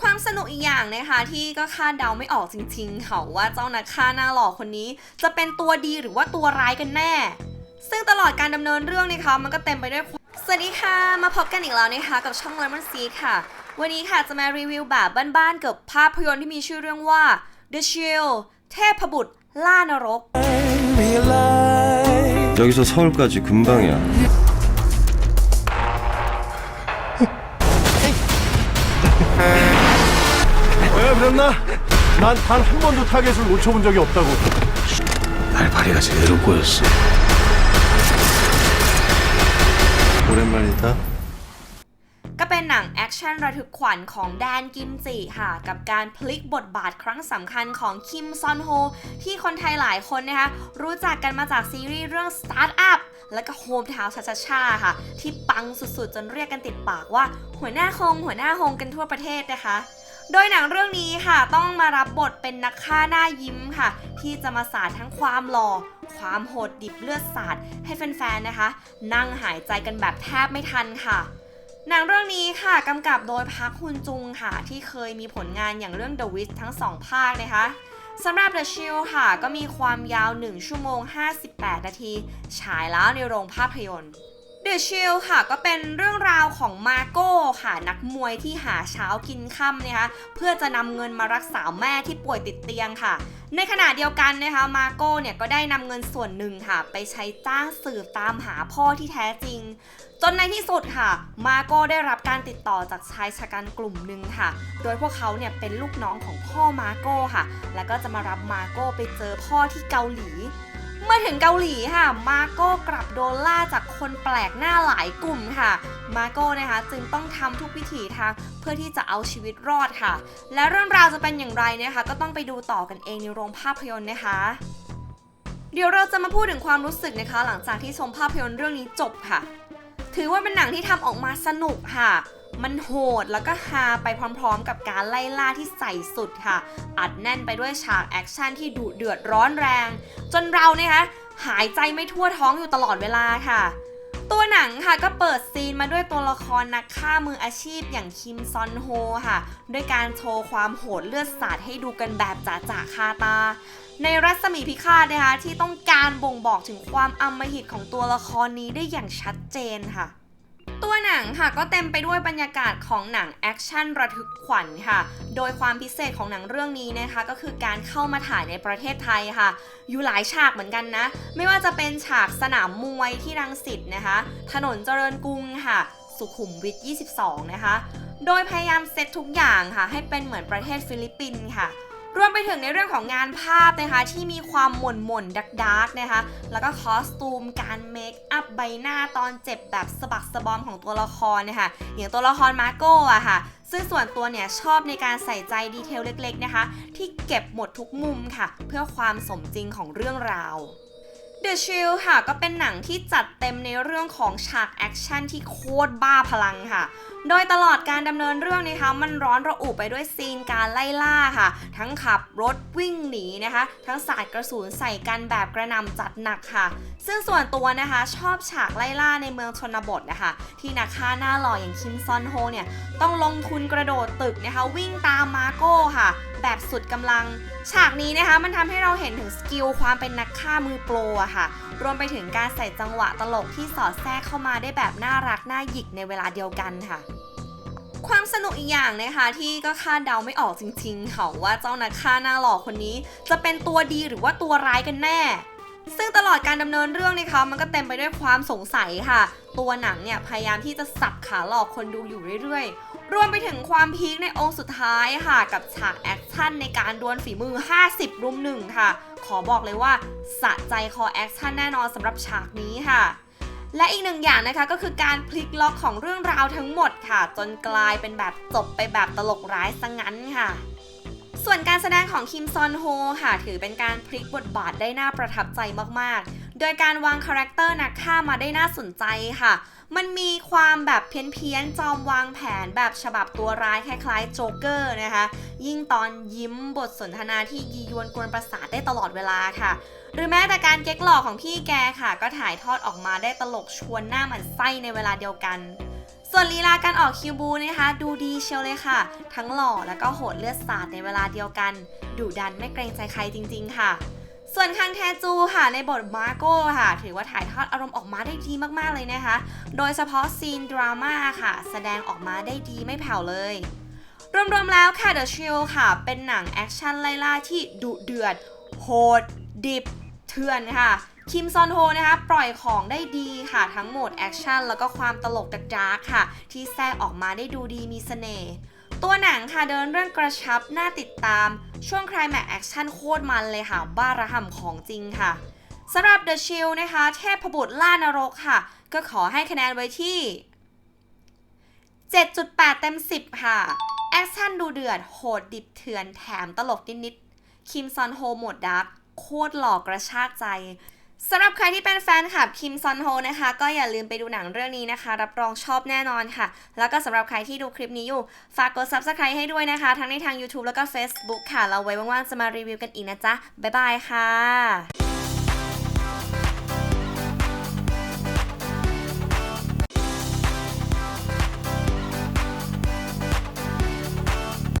ความสนุกอีกอย่างนะคะที่ก็คาดเดาไม่ออกจริงๆค่ะว่าเจ้านักฆ่าหน้าหล่อคนนี้ จะเป็นตัวดีหรือว่าตัวร้ายกันแน่ ซึ่งตลอดการดำเนินเรื่องนะคะมันก็เต็มไปด้วยความสวัสดีค่ะ มาพบกันอีกแล้วนะคะกับช่อง Lemon Seed ค่ะ วันนี้ค่ะจะมารีวิวแบบบ้านๆกับภาพยนตร์ที่มีชื่อเรื่องว่า The Shield เทพบุตรล่านรก 여기서 서울까지 금방이야. 왜 그랬나? 난 단 한 번도 타겟을 놓쳐본 적이 없다고. 발파리가 제대로 꼬였어. 오랜만이다. ก็เป็นหนังแอคชั่นระทึกขวัญของแดนกิมจิค่ะ กับการพลิกบทบาทครั้งสำคัญของคิมซอนโฮ ที่คนไทยหลายคนนะคะ รู้จักกันมาจากซีรีส์เรื่อง Start Up และก็โฮมทาวชาชาชาค่ะ ที่ปังสุดๆ จนเรียกกันติดปากว่าหัวหน้าคงหัวหน้าฮงกันทั่วประเทศนะคะ โดยหนังเรื่องนี้ค่ะต้องมารับบทเป็นนักฆ่าหน้ายิ้มค่ะ ที่จะมาสาดทั้งความหล่อ ความโหดดิบเลือดสาดให้แฟนๆนะคะ นั่งหายใจกันแบบแทบไม่ทันค่ะหนังเรื่องนี้ค่ะกำกับโดยพักฮุนจุงค่ะ ที่เคยมีผลงานอย่างเรื่อง The Witch ทั้งสองภาคนะคะสำหรับ The Shield ค่ะ ก็มีความยาว 1 ชั่วโมง 58 นาที ฉายแล้วในโรงภาพยนตร์ The Shield ค่ะก็เป็นเรื่องราวของมาโก้ค่ะ นักมวยที่หาเช้ากินค่ำนะคะเพื่อจะนำเงินมารักษาแม่ที่ป่วยติดเตียงค่ะ ในขณะเดียวกันนะคะมาโก้เนี่ยก็ได้นำเงินส่วนหนึ่งค่ะ ไปใช้จ้างสืบตามหาพ่อที่แท้จริง จนในที่สุดค่ะ มาโก้ได้รับการติดต่อจากชายชะกันกลุ่มหนึ่งค่ะ โดยพวกเขาเนี่ยเป็นลูกน้องของพ่อมาโก้ค่ะ แล้วก็จะมารับมาโก้ไปเจอพ่อที่เกาหลี มื่อถึงเกาหลีค่ะ มาโก้กลับโดนล่าจากคนแปลกหน้าหลายกลุ่มค่ะ มาโก้นะคะจึงต้องทำทุกวิถีทางเพื่อที่จะเอาชีวิตรอดค่ะ และเรื่องราวจะเป็นอย่างไรนะคะ ก็ต้องไปดูต่อกันเองในโรงภาพยนตร์นะคะเดี๋ยวเราจะมาพูดถึงความรู้สึกนะคะ หลังจากที่ชมภาพยนตร์เรื่องนี้จบค่ะ ถือว่าเป็นหนังที่ทำออกมาสนุกค่ะ มันโหดแล้วก็ฮาไปพร้อมๆ กับการไล่ล่าที่ใส่สุดค่ะ อัดแน่นไปด้วยฉากแอคชั่นที่ดุเดือดร้อนแรง จนเราเนี่ยคะหายใจไม่ทั่วท้องอยู่ตลอดเวลาค่ะ ตัวหนังค่ะก็เปิดซีนมาด้วยตัวละครนักฆ่ามืออาชีพอย่างคิมซอนโฮค่ะ ด้วยการโชว์ความโหดเลือดสาดให้ดูกันแบบจ่าๆคาตาในรัศมีพิฆาตนะคะที่ต้องการบ่งบอกถึงความอำมหิตของตัวละครนี้ได้อย่างชัดเจนค่ะ ตัวหนังค่ะก็เต็มไปด้วยบรรยากาศของหนังแอคชั่นระทึกขวัญค่ะ โดยความพิเศษของหนังเรื่องนี้นะคะก็คือการเข้ามาถ่ายในประเทศไทยค่ะ อยู่หลายฉากเหมือนกันนะ ไม่ว่าจะเป็นฉากสนามมวยที่รังสิตนะคะ ถนนเจริญกรุงค่ะ สุขุมวิท 22 นะคะ โดยพยายามเซตทุกอย่างค่ะ ให้เป็นเหมือนประเทศฟิลิปปินส์ค่ะ รวมไปถึงในเรื่องของงานภาพนะคะ ที่มีความหม่นหม่นดักดักนะคะ แล้วก็คอสตูมการเมคอัพใบหน้าตอนเจ็บแบบสะบักสะบอมของตัวละครนะคะอย่างตัวละครมาโก้อะค่ะ ซึ่งส่วนตัวเนี่ยชอบในการใส่ใจดีเทลเล็กๆนะคะ ที่เก็บหมดทุกมุมค่ะ เพื่อความสมจริงของเรื่องราว The Shield ค่ะก็เป็นหนังที่จัดเต็มในเรื่องของฉากแอคชั่นที่โคตรบ้าพลังค่ะโดยตลอดการดำเนินเรื่องนะคะมันร้อนระอุไปด้วยซีนการไล่ล่าค่ะ ทั้งขับรถวิ่งหนีนะคะ ทั้งสาดกระสุนใส่กันแบบกระนำจัดหนักค่ะ ซึ่งส่วนตัวนะคะชอบฉากไล่ล่าในเมืองชนบทนะคะ ที่นักฆ่าหน้าหล่ออย่างคิมซอนโฮเนี่ยต้องลงทุนกระโดดตึกนะคะวิ่งตามมาโก้ค่ะ แบบสุดกำลัง ฉากนี้นะคะมันทำให้เราเห็นถึงสกิลความเป็นนักฆ่ามือโปรอะค่ะรวมไปถึงการใส่จังหวะตลกที่สอดแทรกเข้ามาได้แบบน่ารักน่าหยิกในเวลาเดียวกันค่ะ ความสนุกอีกอย่างนะคะที่ก็คาดเดาไม่ออกจริงๆค่ะว่าเจ้านักฆ่าหน้าหล่อคนนี้ จะเป็นตัวดีหรือว่าตัวร้ายกันแน่ ซึ่งตลอดการดำเนินเรื่องนะคะมันก็เต็มไปด้วยความสงสัยค่ะ ตัวหนังเนี่ยพยายามที่จะสับขาหลอกคนดูอยู่เรื่อยๆ รวมไปถึงความพีคในองค์สุดท้ายค่ะ กับฉากแอคชั่นในการดวลฝีมือ 50 รุมหนึ่งค่ะ ขอบอกเลยว่าสะใจคอแอคชั่นแน่นอนสำหรับฉากนี้ค่ะ และอีกหนึ่งอย่างนะคะก็คือการพลิกล็อกของเรื่องราวทั้งหมดค่ะ จนกลายเป็นแบบจบไปแบบตลกร้ายซะงงั้นค่ะ ส่วนการแสดงของคิมซอนโฮค่ะ ถือเป็นการพลิกบทบาทได้น่าประทับใจมากๆ โดยการวางคาแรคเตอร์นักฆ่ามาได้น่าสนใจค่ะ มันมีความแบบเพี้ยนๆ จอมวางแผนแบบฉบับตัวร้ายคล้ายๆ โจ๊กเกอร์นะคะ ยิ่งตอนยิ้มบทสนทนาที่ยียวนกวนประสาทได้ตลอดเวลาค่ะ หรือแม้แต่การเก๊กหลอกของพี่แกค่ะ ก็ถ่ายทอดออกมาได้ตลกชวนหน้าหมันไส้ในเวลาเดียวกันส่วนลีลาการออกคิวบูนะคะ ดูดีเชียวเลยค่ะ ทั้งหล่อแล้วก็โหดเลือดสาดในเวลาเดียวกันดุดันไม่เกรงใจใครจริง ๆ ค่ะ ส่วนคังแทจูค่ะในบทมาโก้ค่ะ ถือว่าถ่ายทอดอารมณ์ออกมาได้ดีมากๆเลยนะคะ โดยเฉพาะซีนดราม่าค่ะ แสดงออกมาได้ดีไม่แผ่วเลยรวมๆแล้วค่ะ The Shield ค่ะ เป็นหนังแอคชั่นไล่ล่าที่ดุเดือด โหด ดิบ เถื่อนค่ะ คิมซอนโฮนะคะ ปล่อยของได้ดีค่ะ ทั้งโหมดแอคชั่นแล้วก็ความตลกดาร์กค่ะ ที่แทรกออกมาได้ดูดีมีเสน่ห์ ตัวหนังค่ะเดินเรื่องกระชับน่าติดตาม ช่วงคลายแม็กแอคชั่นโคตรมันเลยค่ะ บ้าระห่ำของจริงค่ะสำหรับ The Shield นะคะ เทพบุตรล่านรกค่ะ ก็ขอให้คะแนนไว้ที่ 7.8 เต็ม 10 ค่ะ แอคชั่นดูเดือด โหดดิบเถื่อนแถมตลกนิดๆคิมซอนโฮโหมดดัก โคตรหล่อกระชากใจ สำหรับใครที่เป็นแฟนคลับคิมซอนโฮนะคะ ก็อย่าลืมไปดูหนังเรื่องนี้นะคะ รับรองชอบแน่นอนค่ะ แล้วก็สำหรับใครที่ดูคลิปนี้อยู่ ฝากกด subscribe ให้ด้วยนะคะ ทั้งในทาง YouTube แล้วก็ Facebook ค่ะ เราไว้ว่างๆ จะมารีวิวกันอีกนะจ๊ะ บ๊ายบายค่ะ